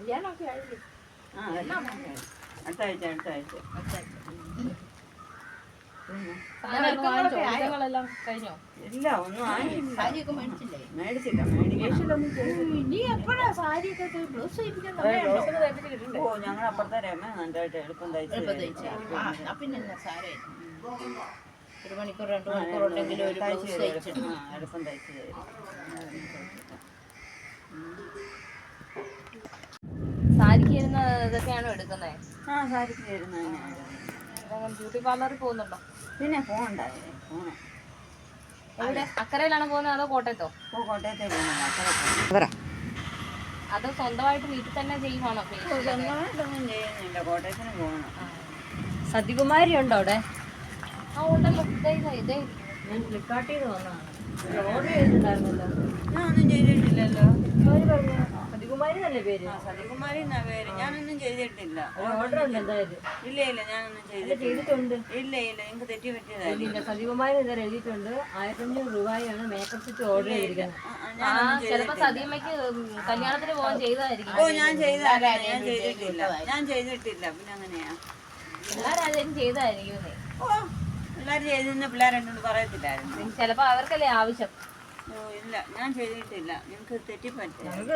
കല്യാണമൊക്കെ ആയില്ലേ? ആ അടുത്ത ആഴ്ച അടുത്ത ആഴ്ച ആവശ്യങ്ങളെല്ലാം കഴിഞ്ഞോ? ഇല്ല ഒന്നും ആയില്ല സാരിയൊക്കെ മേടിച്ചില്ലേ? മേടിച്ചില്ല മേടിക്കണം. നീ എപ്പോഴാ സാരിയൊക്കെ ബ്ലൗസ്? ഓ ഞങ്ങൾ അപ്പുറത്തെ രമ നന്നായിട്ട് എളുപ്പം തയ്ച്ച് പിന്നെ സാരമില്ല. ഒരു മണിക്കൂർ രണ്ട് മണിക്കൂർ ഉണ്ടെങ്കിലും ഒരു തയ്ച്ച് ബ്ലൗസ് തയ്ച്ചിട്ട് എളുപ്പം തയ്ച്ച് തരും. ഇതൊക്കെയാണോ എടുക്കുന്നത് ആ സാരിക്ക് തരുന്ന തന്നെയാണ് ബ്യൂട്ടി പാർലറിൽ പോകുന്നുണ്ടോ? പിന്നെ പോകണ്ട പോണം. എവിടെ? അക്കരയിലാണ് പോകുന്നത് അതോ കോട്ടയത്തോ? ഓ കോട്ടയത്തെ പോകണം അത്ര അതോ സ്വന്തമായിട്ട് വീട്ടിൽ തന്നെ ചെയ്യുവാണോ സ്വന്തമായിട്ടൊന്നും ചെയ്യുന്നില്ല കോട്ടയത്തിന് പോകണം. സത്യകുമാരി ഉണ്ടോ അവിടെ? ആ ഉണ്ടല്ലോ. ഇതേ ഇതേ, ഇതേ ഞാൻ ഫ്ലിപ്കാർട്ടിൽ നിന്ന് വന്നതാണ്. ഓർഡർ ചെയ്തിട്ടുണ്ടായിരുന്നല്ലോ ഒന്നും ചെയ്തിട്ടില്ലല്ലോ. അവർ പറഞ്ഞു സത്യകുമാരി എന്നല്ലേ പേര്? സതികുമാരി എന്നാ പേര്? ഞാനൊന്നും ചെയ്തിട്ടില്ല. ഇല്ല ഇല്ല ഞാനൊന്നും ചെയ്തിട്ടില്ല. ചെയ്തിട്ടുണ്ട്. ഇല്ല ഇല്ല നിങ്ങൾക്ക് തെറ്റി പറ്റിയതായിരുന്നു ഇല്ല ഇതാ എഴുതിയിട്ടുണ്ട്. ആയിരത്തഞ്ഞൂറ് രൂപയാണ് മേക്കപ്പ് സെറ്റ് ഓർഡർ ചെയ്തിരിക്കുന്നത്. ചിലപ്പോ സതിയമ്മയ്ക്ക് കല്യാണത്തിന് പോകാൻ ചെയ്തതായിരിക്കും. ഓ ഞാൻ ചെയ്തതല്ല ഞാൻ ചെയ്തിട്ടില്ല. ഞാൻ ചെയ്തിട്ടില്ല. പിന്നെ അങ്ങനെയാ? ചെയ്തതായിരിക്കും ഓ പിള്ളേർ ചെയ്തിരുന്ന പിള്ളേരെന്നോട് പറയത്തില്ലായിരുന്നു. ചിലപ്പോ അവർക്കല്ലേ ആവശ്യം. ഇല്ല ഞാൻ ചെയ്തിട്ടില്ല. നിങ്ങൾക്ക് ഞങ്ങൾക്ക്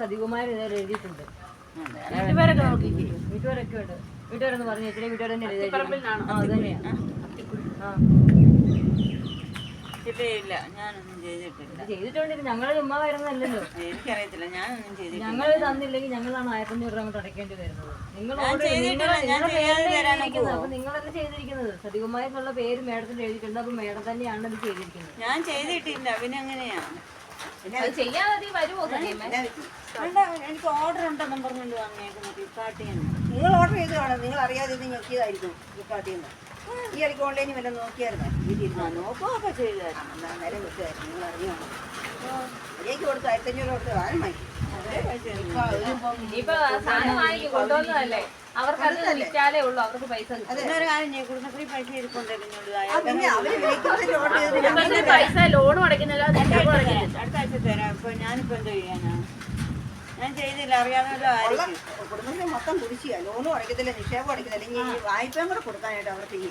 സത്യകുമാരി ഇതുവരെ എഴുതിയിട്ടുണ്ട്. വീട്ടുകാരൊക്കെ വീട്ടുപേരൊക്കെ ഉണ്ട്. വീട്ടുകാരെന്ന് പറഞ്ഞു ഇത്രയും വീട്ടുകാർ തന്നെ എഴുതിയിരിക്കുന്നത്. ആ അത് തന്നെയാണ് ആ. ഇല്ല ഇല്ല. ഞാനൊന്നും ചെയ്തിട്ടില്ല. ഇത് ചെയ്തിട്ടുണ്ടെങ്കിൽ ഞങ്ങൾ ചുമ്മാ വരുന്നതല്ലല്ലോ. എനിക്കറിയത്തില്ല. ഞാനൊന്നും ചെയ്തിട്ടില്ല. ഞങ്ങൾ തന്നില്ലെങ്കിൽ ഞങ്ങളാണ് ആയിരത്തഞ്ഞൂറ് രൂപ അങ്ങോട്ട് അടയ്ക്കേണ്ടി വരുന്നത്. നിങ്ങൾ? അപ്പൊ നിങ്ങളല്ലേ ചെയ്തിരിക്കുന്നത്. സതികുമാരിന്നുള്ള പേര് മേഡത്തിന് എഴുതിയിട്ടുണ്ട്. അപ്പൊ മേഡം തന്നെയാണ് ഇത് ചെയ്തിരിക്കുന്നത്. ഞാൻ ചെയ്തിട്ടില്ല. പിന്നെ എങ്ങനെയാ? അത് ചെയ്യാതെ വരുമോ എനിക്ക് ഓർഡർ ഉണ്ടെന്നും പറഞ്ഞുകൊണ്ട് വന്നേക്കുന്നു ഫ്ലിപ്കാർട്ടിൽ നിന്ന്. നിങ്ങൾ ഓർഡർ ചെയ്ത് നിങ്ങൾ അറിയാതെ നിങ്ങൾക്ക് ഇതായിരിക്കും ഫ്ലിപ്കാർട്ടിൽ നിന്ന്. ഈ ഇടയ്ക്ക് ഓൺലൈനിൽ വല്ലതും നോക്കിയായിരുന്നു. നോക്കുകയൊക്കെ ചെയ്തായിരുന്നു എന്താ നേരം വെച്ചായിരുന്നു നിങ്ങൾ അറിയണം എനിക്ക് കൊടുത്ത്. ആയിരത്തഞ്ഞൂറ് കൊടുത്ത്. സാധനം വാങ്ങി പൈസ ലോണും അടയ്ക്കുന്നില്ല. അടുത്ത ആഴ്ച തരാം. ഇപ്പൊ ഞാനിപ്പോ എന്താ ചെയ്യാനാ? ഞാൻ ചെയ്തില്ല കുടുംബശ്രീ മൊത്തം കുടിശ്ശിയ ലോണും അടയ്ക്കത്തില്ല നിക്ഷേപം അടയ്ക്കത്തില്ല. ഇനി വായ്പയും കൂടെ കൊടുക്കാനായിട്ട് അവർക്ക് ഈ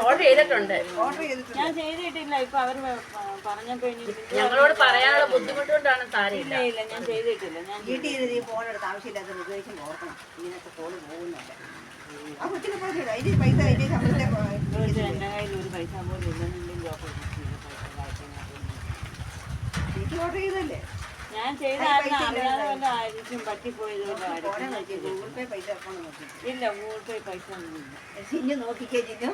ഓർഡർ ചെയ്തിട്ടുണ്ട്. ഓർഡർ ചെയ്തിട്ടുണ്ട്. ഞാൻ ചെയ്തിട്ടില്ല ഇപ്പൊ അവർ പ- പറഞ്ഞപ്പോ ഞങ്ങളോട് പറയാനുള്ള ബുദ്ധിമുട്ടുകൊണ്ടാണ് സാരി ഇല്ല ഇല്ല ഞാൻ ചെയ്തിട്ടില്ല ഞാൻ വീട്ടിൽ ഇരുന്ന് ഈ ഫോൺ എടുത്ത് ആവശ്യമില്ലാത്ത ഉപയോഗിച്ച് ഓർക്കണം. ഇങ്ങനത്തെ ഫോൺ പോകുന്നില്ല ആ കൊച്ചിനെ പൈസ അതിന് പൈസ അതിന്റെ ശമ്പളത്തെ എന്റെ കയ്യിൽ ഒരു പൈസ പോലും ഇല്ലെന്നുണ്ടെങ്കിൽ ഓഫർ ഓർഡർ ചെയ്തല്ലേ ഞാൻ ചെയ്തായിരുന്നു അറിയാതെ വല്ല ആയിരിക്കും. പറ്റിപ്പോയത് ഗൂഗിൾ പേ പൈസ ഇല്ല ഗൂഗിൾ പേ പൈസ ഒന്നുമില്ല ചിന്നു നോക്കിക്കേ ചിന്നു.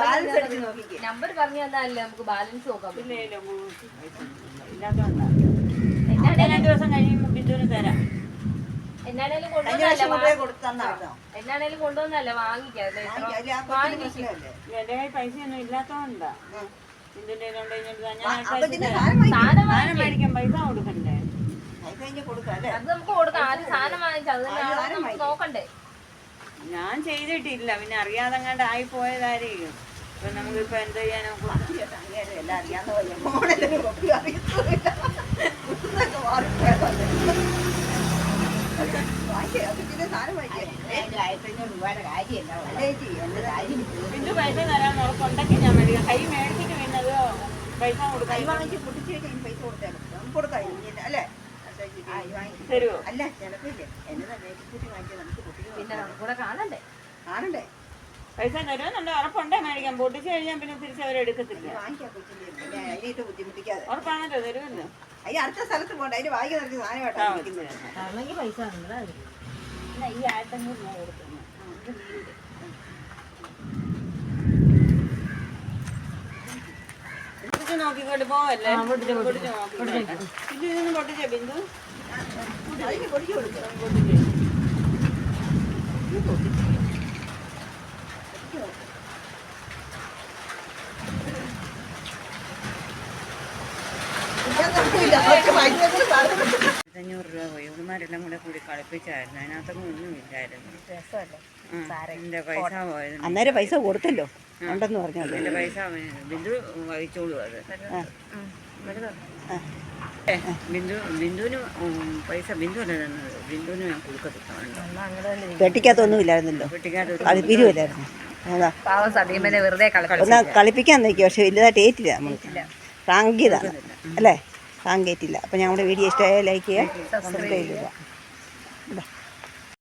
ബാലൻസ് നോക്കിക്കേ. നമ്പർ പറഞ്ഞു തന്നാലല്ലേ നമുക്ക് ബാലൻസ് പറ്റും ഇല്ല ഇല്ല ഗൂഗിൾ പേ പൈസ ഒന്നുമില്ല രണ്ട് ദിവസം കഴിയുമ്പോൾ ബിന്ദുവിന് തരാം. എന്നാണേലും കൊണ്ടുവന്നല്ല വാങ്ങിക്കാം എന്റെ കയ്യിൽ പൈസ ഒന്നും ഇല്ലാത്തതുകൊണ്ടാ ഇതിന്റെ. സാധനം സാധനം സാധനം മേടിക്കാൻ പൈസ കൊടുക്കണ്ടേ? അത് നമുക്ക് കൊടുക്കാം. ആദ്യം സാധനം നമുക്ക് നോക്കണ്ടേ? ഞാൻ ചെയ്തിട്ടില്ല. പിന്നെ അറിയാതെ അങ്ങാണ്ട് ആയി പോയതായിരിക്കും. ഇപ്പൊ നമുക്കിപ്പോ എന്ത് ചെയ്യാനോ? എല്ലാം പിന്നെ പൈസ തരാൻ ഉറപ്പുണ്ടെങ്കിൽ ഞാൻ മേടിക്കാം. കൈ മേടിച്ചിട്ട് അത് പൈസ കൈ കൊടുക്കാൻ വാങ്ങിച്ച് പൊട്ടിച്ച് കഴിഞ്ഞ് പൈസ കൊടുത്താലും കൊടുക്കാം. അല്ലേ? തരുമോ ചിലപ്പില്ലേ വേപ്പിച്ചിട്ട് വാങ്ങിച്ചാൽ നമുക്ക് പൊട്ടിച്ച് പിന്നെ നമുക്ക് കൂടെ കാണണ്ടേ? കാണണ്ടേ? പൈസ തരുമെന്നുണ്ട് ഉറപ്പുണ്ടേ? മേടിക്കാം പൊട്ടിച്ച് കഴിഞ്ഞാൽ പിന്നെ തിരിച്ച് അവരെടുക്കത്തില്ല അതിനായിട്ട് ബുദ്ധിമുട്ടിക്കാതെ. ഉറപ്പാണല്ലോ തരുമല്ലോ അയ്യ അടുത്ത സ്ഥലത്ത് പോകണ്ട. അതിന് വായിക്കാൻ നിർത്തി സാധനം. കാരണമെങ്കിൽ പൈസ ഈ ആയിരത്തഞ്ഞൂറ് രൂപ കൊടുക്കുന്നു. ആ, ഇത് വീട്. പോവല്ലേ ആ, പൊട്ടിച്ച് പൊട്ടിച്ച് ബിന്ദു. പൊട്ടിച്ചേ അഞ്ഞൂറ് രൂപ പോയി. ഇവന്മാരെല്ലാം കൂടെ കൂടി കളിപ്പിച്ചായിരുന്നു. അതിനകത്തൊന്നും ഒന്നും ഇല്ലായിരുന്നു ആ, എന്റെ പൈസ പോയത്. അന്നേരം പൈസ കൊടുത്തല്ലോ. ഉണ്ടെന്ന് പറഞ്ഞല്ലോ എന്റെ പൈസ ബിന്ദു വഹിച്ചോളൂ അത്. ബിന്ദു ബിന്ദുവിന് പൈസ ബിന്ദു അല്ല തന്നത്? ബിന്ദുവിന് ഞാൻ കൊടുക്കത്തില്ല പെട്ടിക്കകത്തൊന്നും ഇല്ലായിരുന്നല്ലോ. സതീമനെ വെറുതെ ഒന്ന് കളിപ്പിക്കാൻ നോക്കി. പക്ഷെ വലുതായിട്ട് ഏറ്റില്ല നമ്മൾ റാങ്ക് ചെയ്താണ് അല്ലേ? റാങ്ക് അപ്പോൾ അപ്പം ഞങ്ങളുടെ വീഡിയോ ഇഷ്ടമായ ലൈക്ക് ചെയ്യുക സബ്സ്ക്രൈബ് ചെയ്യുക.